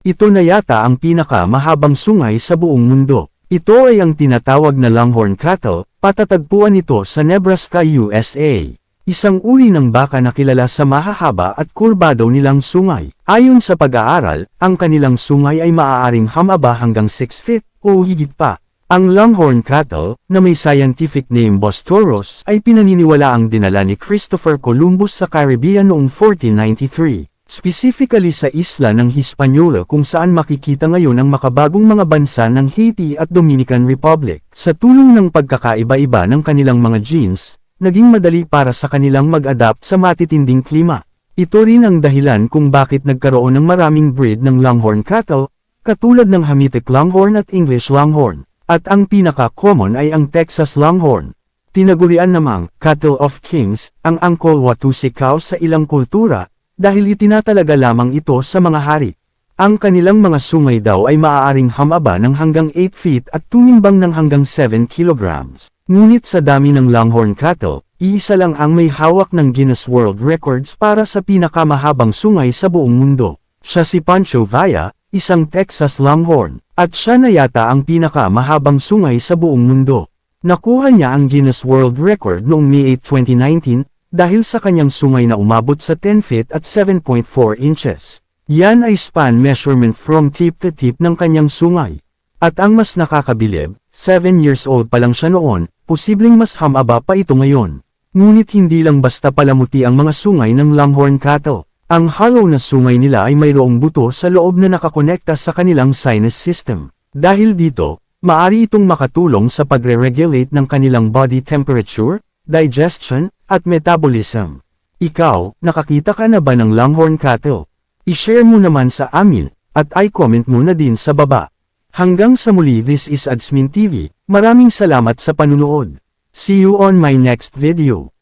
Ito na yata ang pinaka-mahabang sungay sa buong mundo. Ito ay ang tinatawag na Longhorn Cattle, patatagpuan ito sa Nebraska, USA. Isang uri ng baka na kilala sa mahahaba at kurbado nilang sungay. Ayon sa pag-aaral, ang kanilang sungay ay maaaring hamaba hanggang 6 feet o higit pa. Ang Longhorn Cattle, na may scientific name Bostoros, ay pinaniniwala ang dinala ni Christopher Columbus sa Caribbean noong 1493. Specifically sa isla ng Hispaniola kung saan makikita ngayon ang makabagong mga bansa ng Haiti at Dominican Republic. Sa tulong ng pagkakaiba-iba ng kanilang mga genes, naging madali para sa kanilang mag-adapt sa matitinding klima. Ito rin ang dahilan kung bakit nagkaroon ng maraming breed ng Longhorn cattle, katulad ng Hamitic Longhorn at English Longhorn. At ang pinaka-common ay ang Texas Longhorn. Tinagurian namang Cattle of Kings, ang Angkol Watusi cow sa ilang kultura, dahil itinatalaga lamang ito sa mga hari. Ang kanilang mga sungay daw ay maaaring hamaba ng hanggang 8 feet at tumimbang ng hanggang 7 kilograms. Ngunit sa dami ng Longhorn cattle, iisa lang ang may hawak ng Guinness World Records para sa pinakamahabang sungay sa buong mundo. Siya si Pancho Villa, isang Texas Longhorn, at siya na yata ang pinakamahabang sungay sa buong mundo. Nakuha niya ang Guinness World Record noong May 8, 2019, dahil sa kanyang sungay na umabot sa 10 feet at 7.4 inches. Yan ay span measurement from tip to tip ng kanyang sungay. At ang mas nakakabilib, 7 years old pa lang siya noon, posibleng mas hamaba pa ito ngayon. Ngunit hindi lang basta palamuti ang mga sungay ng Longhorn cattle. Ang hollow na sungay nila ay mayroong buto sa loob na nakakonekta sa kanilang sinus system. Dahil dito, maari itong makatulong sa pagre-regulate ng kanilang body temperature, digestion, at metabolism. Ikaw, nakakita ka na ba ng Longhorn cattle? I-share mo naman sa amin, at i-comment mo na din sa baba. Hanggang sa muli this is Adsmin TV, maraming salamat sa panunood. See you on my next video.